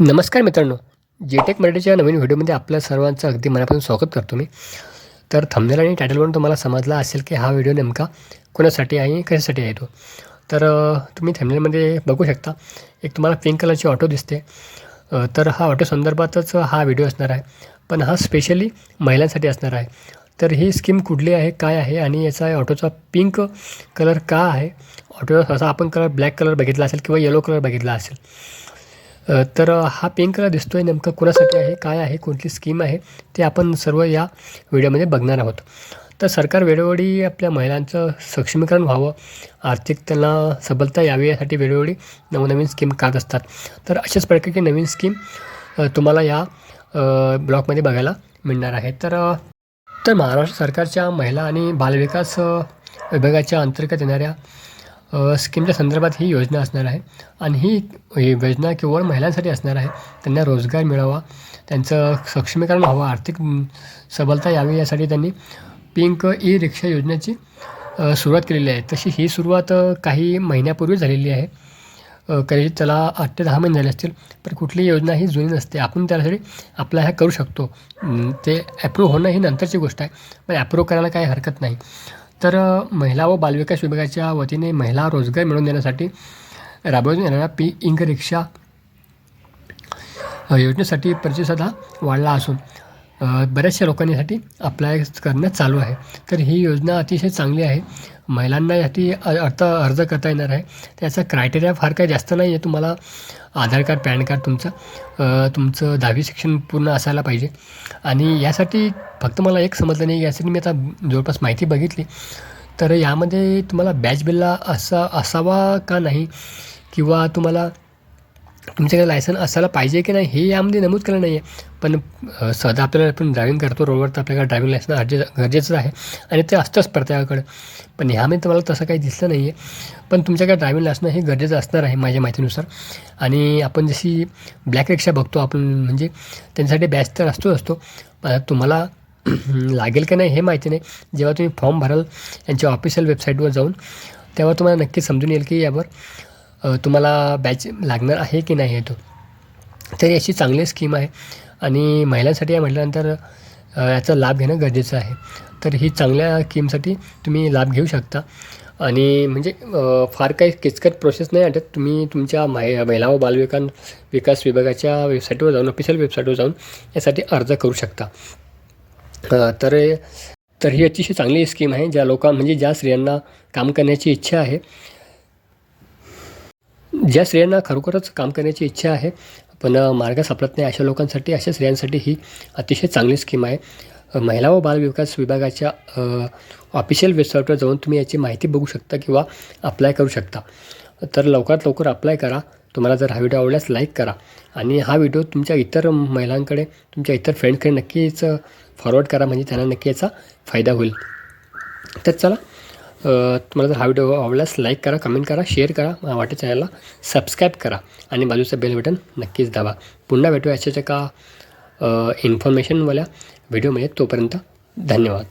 नमस्कार मित्रांनो. जेटेक मराठीच्या नवीन व्हिडिओमध्ये आपल्या सर्वांचं अगदी मनापासून स्वागत करतो मी. तर थंबनेल आणि टायटलवरून तुम्हाला समजला असेल की हा व्हिडिओ नेमका कोणासाठी आहे कशासाठी आहे तो. तर तुम्ही थंबनेलमध्ये बघू शकता. एक तुम्हाला पिंक कलरची ऑटो दिसते. तर हा ऑटो संदर्भातच हा व्हिडिओ असणार आहे. पण हा स्पेशली महिलांसाठी असणार आहे. तर ही स्कीम कुठली आहे काय आहे आणि याचा ऑटोचा पिंक कलर का आहे? ऑटोचा असा आपण कलर ब्लॅक कलर बघितला असेल किंवा येलो कलर बघितला असेल. तर हा पिंक कलर दिसतो आहे नेमकं कुणासाठी आहे काय आहे कोणती स्कीम आहे ते आपण सर्व या व्हिडिओमध्ये बघणार आहोत. तर सरकार वेळोवेळी आपल्या महिलांचं सक्षमीकरण व्हावं आर्थिक त्यांना सबलता यावी यासाठी वेळोवेळी नवनवीन स्कीम काढत असतात. तर अशाच प्रकारची नवीन स्कीम तुम्हाला या ब्लॉकमध्ये बघायला मिळणार आहे. तर तर महाराष्ट्र सरकारच्या महिला आणि बालविकास विभागाच्या अंतर्गत येणाऱ्या स्कीमच्या संदर्भात ही योजना असणार आहे. आणि ही योजना केवळ महिलांसाठी असणार आहे. त्यांना रोजगार मिळावा. त्यांचं सक्षमीकरण व्हावं आर्थिक सबलता यावी यासाठी त्यांनी पिंक ई रिक्षा योजनेची सुरुवात केलेली आहे. तशी ही सुरुवात काही महिन्यापूर्वी झालेली आहे. कदाचित त्याला आठ ते दहा महिने झाले असतील पण कुठली योजना ही जुनी नसते. आपण त्यासाठी आपला ह्या करू शकतो. ते ॲप्रूव्ह होणं ही नंतरची गोष्ट आहे. पण ॲप्रूव्ह करायला काही हरकत नाही. तर महिला व बालविकास विभागाच्या वतीने महिला रोजगार मिळवून देण्यासाठी राबवण्यात येणाऱ्या पी इंक रिक्षा योजनेसाठी प्रतिसाद हा वाढला असून बऱ्याचशा लोकांसाठी अप्लाय करणं चालू आहे. तर ही योजना अतिशय चांगली आहे. महिलांना यासाठी अर्थ अर्ज करता येणार आहे. त्याचा क्रायटेरिया फार काही जास्त नाही आहे तुम्हाला आधार कार्ड पॅन कार्ड तुमचं तुमचं दहावी शिक्षण पूर्ण असायला पाहिजे. आणि यासाठी फक्त मला एक समजलं नाही यासाठी मी आता जवळपास माहिती बघितली. तर यामध्ये तुम्हाला बॅच बिल्ला असा असावा का नाही? किंवा तुम्हाला तुमच्याकडे लायसन असायला पाहिजे की नाही हे यामध्ये नमूद केलं नाही आहे पण अ, सध्या आपल्याला आपण ड्रायव्हिंग करतो रोडवर तर आपल्याकडे ड्रायव्हिंग लायसन गरजे गरजेचं आहे. आणि ते असतंच प्रत्येकाकडे. पण ह्यामध्ये तुम्हाला तसं काही दिसलं नाही आहे पण तुमच्याकडे ड्रायव्हिंग लायसन हे गरजेचं असणार आहे माझ्या माहितीनुसार. आणि आपण जशी ब्लॅक रिक्षा बघतो आपण म्हणजे त्यांच्यासाठी बॅच तर असतोच असतो. तुम्हाला लागेल का नाही हे माहिती नाही. जेव्हा तुम्ही फॉर्म भराल यांच्या ऑफिशियल वेबसाईटवर जाऊन तेव्हा तुम्हाला नक्की समजून येईल की यावर तुम्हाला बॅच लागणार आहे की नाही आहे तो? तर याची चांगली स्कीम आहे. आणि महिलांसाठी या म्हटल्यानंतर याचा लाभ घेणं गरजेचं आहे. तर ही चांगल्या स्कीमसाठी तुम्ही लाभ घेऊ शकता. आणि म्हणजे फार काही किचकट प्रोसेस नाही वाटत. तुम्ही तुमच्या माहि महिला व बालविकास विकास विभागाच्या वेबसाईटवर जाऊन ऑफिशियल वेबसाईटवर जाऊन यासाठी अर्ज करू शकता. तर तर ही अतिशय चांगली स्कीम आहे. ज्या लोकां म्हणजे ज्या स्त्रियांना काम करण्याची इच्छा आहे ज्या स्त्रियांना खरोखरच काम करण्याची इच्छा आहे पण मार्ग सापडत नाही अशा लोकांसाठी अशा स्त्रियांसाठी ही अतिशय चांगली स्कीम आहे. महिला व बालविकास विभागाच्या ऑफिशियल वेबसाईटवर जाऊन तुम्ही याची माहिती बघू शकता किंवा अप्लाय करू शकता. तर लवकरात लवकर अप्लाय करा. तुम्हाला जर हा व्हिडिओ आवडल्यास लाईक करा. आणि हा व्हिडिओ तुमच्या इतर महिलांकडे तुमच्या इतर फ्रेंडकडे नक्कीच फॉरवर्ड करा. म्हणजे त्यांना नक्की याचा फायदा होईल. तर चला तुम्हाला जर हा व्हिडिओ आवडल्यास लाईक करा कमेंट करा शेअर करा मला वाटतं चॅनलला सबस्क्राईब करा आणि बाजूचं बेल बटन नक्कीच दाबा. पुन्हा भेटू याच्या का इन्फॉर्मेशनवाल्या व्हिडिओमध्ये तोपर्यंत धन्यवाद.